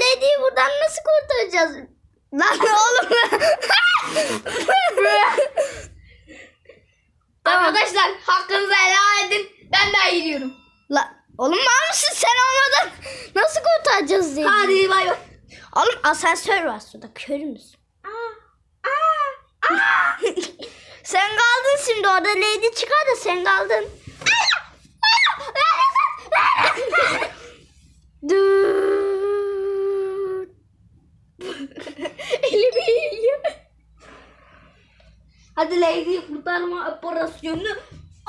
Lady'yi buradan nasıl kurtaracağız? Lan oğlum. Arkadaşlar hakkınızı helal edin. Ben daha gidiyorum. La, oğlum var mısın sen olmadan? Nasıl kurtaracağız Lady'yi? Hadi bay bay. Oğlum asansör var şurada kör müsün? sen kaldın şimdi orada Lady çıkar da sen kaldın. Dur. Hadi Lady kurtarma operasyonu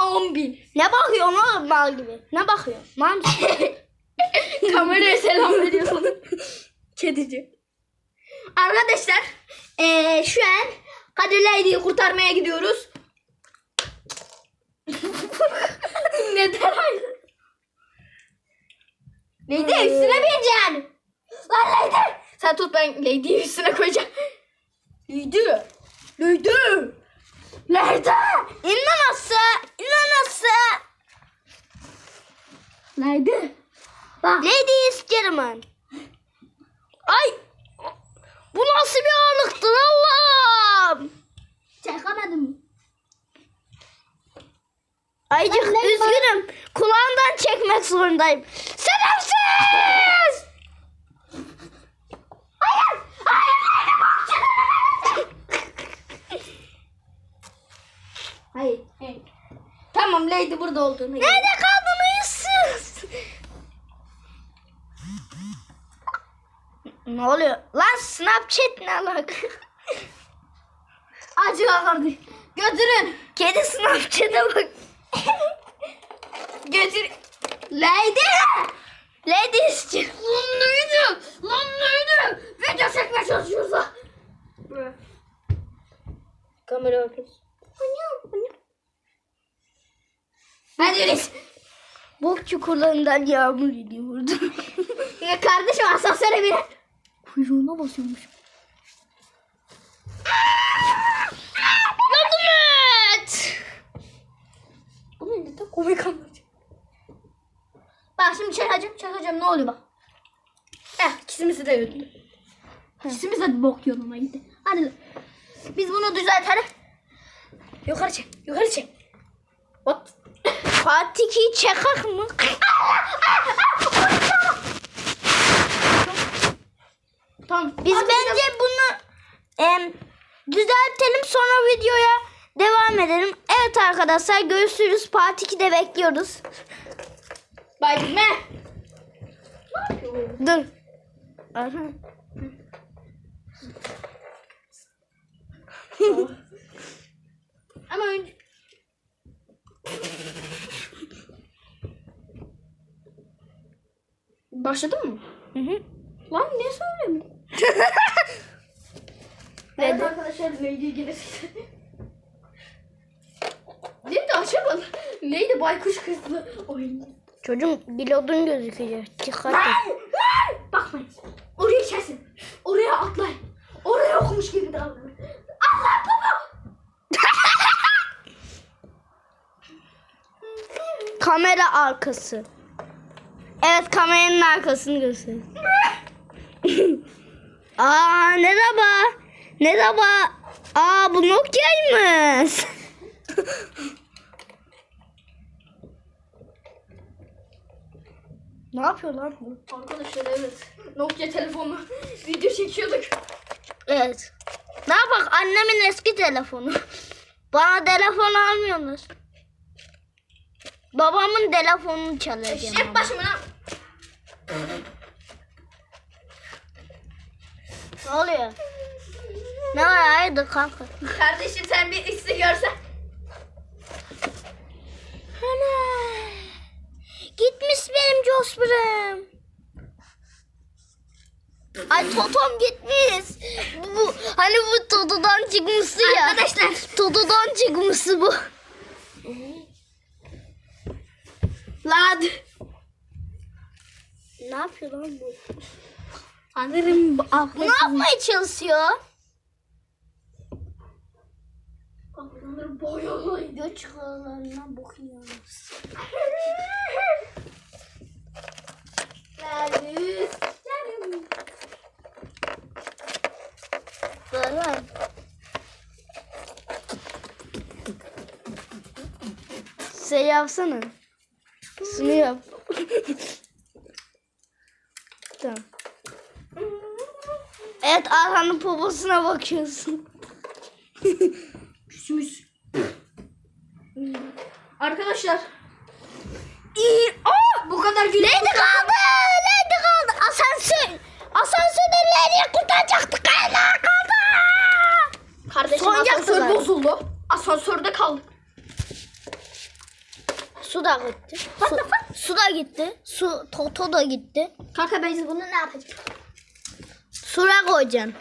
10 bin. Ne bakıyorsun oğlum mal gibi? Ne bakıyorsun? Mal? Kameraya selam veriyor sana. Kedici. Arkadaşlar eee, şu an Kadir Lady'yi kurtarmaya gidiyoruz. Neden? Lady üstüne bineceksin. Lan Lady. Sen tut ben Lady'yi üstüne koyacağım. Lady. Lady. Nasıl? İnme nasıl? Lady. Bak. Lady is German. Ay! Bu nasıl bir ağırlıktır Allah'ım? Çekemedim. Aycık üzgünüm. Kulağından çekmek zorundayım. Sebepsiz! Lady burada olduğunu. Nerede kaldın uyusuz? ne oluyor? Lan Snapchat ne alaka? Acil akardı. Götürün. Kedi Snapchat'e bak. Götür. Lady. Lady is Lan neydi? Lan neydi? Video çekmeye çalışıyoruz ha. Kamera arkası. Hadi. Bok çukurlarından yağmur iniyor burada. Ya kardeşim asansöre bin. Kuyruğuna basıyormuş. Yardım et! Bunun neden komik anlatıyor. Bak şimdi çekeceğim çekeceğim ne oluyor bak. Eh ikimizi de öldü. İkimiz de bok yoluna gitti. Hadi. Biz bunu düzeltelim. Yukarı çek. Yukarı çek. Hop. Fatih'i çekak mı? Tamam. Biz Hadi bence bunu em, düzeltelim sonra videoya devam edelim. Evet arkadaşlar görüşürüz. Part 2'de bekliyoruz. Bay gitme. Dur. Aha. Ama önce... Başladın mı? Hı hı. Lan ne söylemiyorsun? evet arkadaşlar Lady gelir. Lady açamadı. Lady baykuş kızlı oynuyor. Çocuğum bilodun gözükecek. Dikkat et. Bakmayın. Oraya içersin. Oraya atlayın. Oraya okumuş gibi davranın. Allah baba. Kamera arkası. Evet kameranın arkasını göster. Aa merhaba. Merhaba. Aa bu Nokia'ymış. ne yapıyor lan bu? Arkadaşlar evet. Nokia telefonu video çekiyorduk. Evet. Ne yapak annemin eski telefonu. Bana telefon almıyorlar. Babamın telefonunu çalacağım. Eşek ama. başımına. Ne oluyor? Ne var hayırdır kanka? Kardeşim sen bir isti görsen. Ana. Gitmiş benim Josper'ım. Ay Totom gitmiş. Bu hani bu Toto'dan çıkmıştı ya. Arkadaşlar. Toto'dan çıkmıştı bu. Lad. Ne yapıyor lan bu? Sanırım aklı... Ah, ne yapmaya çalışıyor? Bunları boyalı göç kılığına bakıyoruz. Servis. Böyle. Şey yapsana. Şunu yap. tamam. Evet Arhan'ın poposuna bakıyorsun. Küsmüş. Arkadaşlar İyi. Aa! bu kadar video. Lady kaldı. Lady kaldı. Asansör. Asansörde Lady'yi kurtaracaktık. Hala kaldı. Kardeşim Son asansör bozuldu. Asansörde kaldık. Su da gitti. Su, su da gitti. Su Toto da gitti. Kanka biz bunu ne yapacağız? Sura koyacaksın.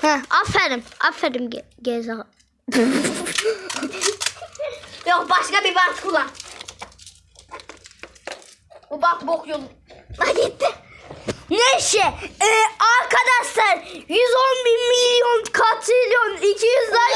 Heh, aferin. Aferin ge Geza. Yok başka bir bant kullan. Bu bant bok yolu. Ha gitti. Neyse e, arkadaşlar 110 bin milyon katrilyon 200 like